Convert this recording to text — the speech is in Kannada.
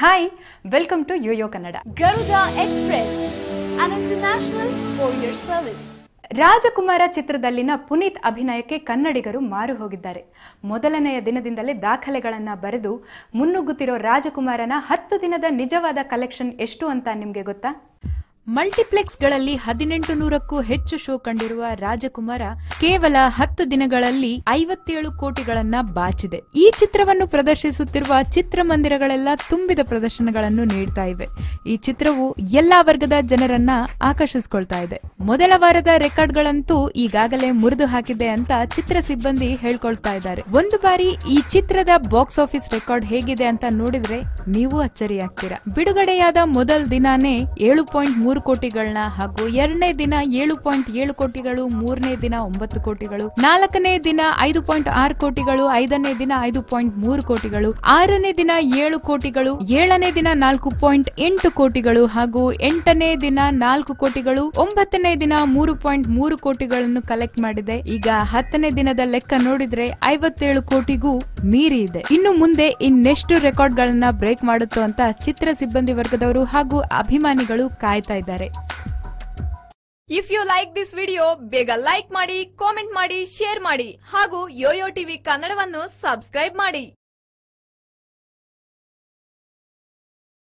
Hi welcome to YoYo Kannada Garuda express international courier service. Rajakumara ಚಿತ್ರದಲ್ಲಿನ ಪುನೀತ್ ಅಭಿನಯಕ್ಕೆ ಕನ್ನಡಿಗರು ಮಾರು ಹೋಗಿದ್ದಾರೆ. ಮೊದಲನೆಯ ದಿನದಿಂದಲೇ ದಾಖಲೆಗಳನ್ನು ಬರೆದು ಮುನ್ನುಗ್ಗುತ್ತಿರೋ ರಾಜಕುಮಾರನ ಹತ್ತು ದಿನದ ನಿಜವಾದ ಕಲೆಕ್ಷನ್ ಎಷ್ಟು ಅಂತ ನಿಮಗೆ ಗೊತ್ತಾ? ಮಲ್ಟಿಪ್ಲೆಕ್ಸ್ಗಳಲ್ಲಿ ಹದಿನೆಂಟು ನೂರಕ್ಕೂ ಹೆಚ್ಚು ಶೋ ಕಂಡಿರುವ ರಾಜಕುಮಾರ ಕೇವಲ ಹತ್ತು ದಿನಗಳಲ್ಲಿ ಐವತ್ತೇಳು ಕೋಟಿಗಳನ್ನ ಬಾಚಿದೆ. ಈ ಚಿತ್ರವನ್ನು ಪ್ರದರ್ಶಿಸುತ್ತಿರುವ ಚಿತ್ರಮಂದಿರಗಳೆಲ್ಲ ತುಂಬಿದ ಪ್ರದರ್ಶನಗಳನ್ನು ನೀಡ್ತಾ ಇವೆ. ಈ ಚಿತ್ರವು ಎಲ್ಲಾ ವರ್ಗದ ಜನರನ್ನ ಆಕರ್ಷಿಸಿಕೊಳ್ತಾ ಇದೆ. ಮೊದಲ ವಾರದ ರೆಕಾರ್ಡ್ಗಳಂತೂ ಈಗಾಗಲೇ ಮುರಿದು ಹಾಕಿದೆ ಅಂತ ಚಿತ್ರ ಸಿಬ್ಬಂದಿ ಹೇಳ್ಕೊಳ್ತಾ ಇದ್ದಾರೆ. ಒಂದು ಬಾರಿ ಈ ಚಿತ್ರದ ಬಾಕ್ಸ್ ಆಫೀಸ್ ರೆಕಾರ್ಡ್ ಹೇಗಿದೆ ಅಂತ ನೋಡಿದ್ರೆ ನೀವು ಅಚ್ಚರಿಯಾಗ್ತೀರಾ. ಬಿಡುಗಡೆಯಾದ ಮೊದಲ ದಿನಾನೇ ಏಳು ಪಾಯಿಂಟ್ ಮೂರು ಕೋಟಿಗಳನ್ನ ಹಾಗೂ ಎರಡನೇ ದಿನ ಏಳು ಪಾಯಿಂಟ್ ಏಳು ಕೋಟಿಗಳು, ಮೂರನೇ ದಿನ ಒಂಬತ್ತು ಕೋಟಿಗಳು, ನಾಲ್ಕನೇ ದಿನ ಐದು ಪಾಯಿಂಟ್ ಆರು ಕೋಟಿಗಳು, ಐದನೇ ದಿನ ಐದು ಪಾಯಿಂಟ್ ಮೂರು ಕೋಟಿಗಳು, ಆರನೇ ದಿನ ಏಳು ಕೋಟಿಗಳು, ಏಳನೇ ದಿನ ನಾಲ್ಕು ಪಾಯಿಂಟ್ ಎಂಟು ಕೋಟಿಗಳು ಹಾಗೂ ಎಂಟನೇ ದಿನ ನಾಲ್ಕು ಕೋಟಿಗಳು, ಒಂಬತ್ತನೇ ದಿನ ಮೂರು ಪಾಯಿಂಟ್ ಮೂರು ಕೋಟಿಗಳನ್ನು ಕಲೆಕ್ಟ್ ಮಾಡಿದೆ. ಈಗ ಹತ್ತನೇ ದಿನದ ಲೆಕ್ಕ ನೋಡಿದ್ರೆ ಐವತ್ತೇಳು ಕೋಟಿಗೂ ಮೀರಿ ಇದೆ. ಇನ್ನು ಮುಂದೆ ಇನ್ನೆಷ್ಟು ರೆಕಾರ್ಡ್ ಗಳನ್ನ ಬ್ರೇಕ್ ಮಾಡುತ್ತೋ ಅಂತ ಚಿತ್ರ ಸಿಬ್ಬಂದಿ ವರ್ಗದವರು ಹಾಗೂ ಅಭಿಮಾನಿಗಳು ಕಾಯ್ತಾ ಇದ್ದಾರೆ. If you like this video ಬೇಗ ಲೈಕ್ ಮಾಡಿ ಕಾಮೆಂಟ್ ಮಾಡಿ ಶೇರ್ ಮಾಡಿ ಹಾಗೂ ಯೋಯೋ ಟಿವಿ ಕನ್ನಡವನ್ನು ಸಬ್ಸ್ಕ್ರೈಬ್ ಮಾಡಿ.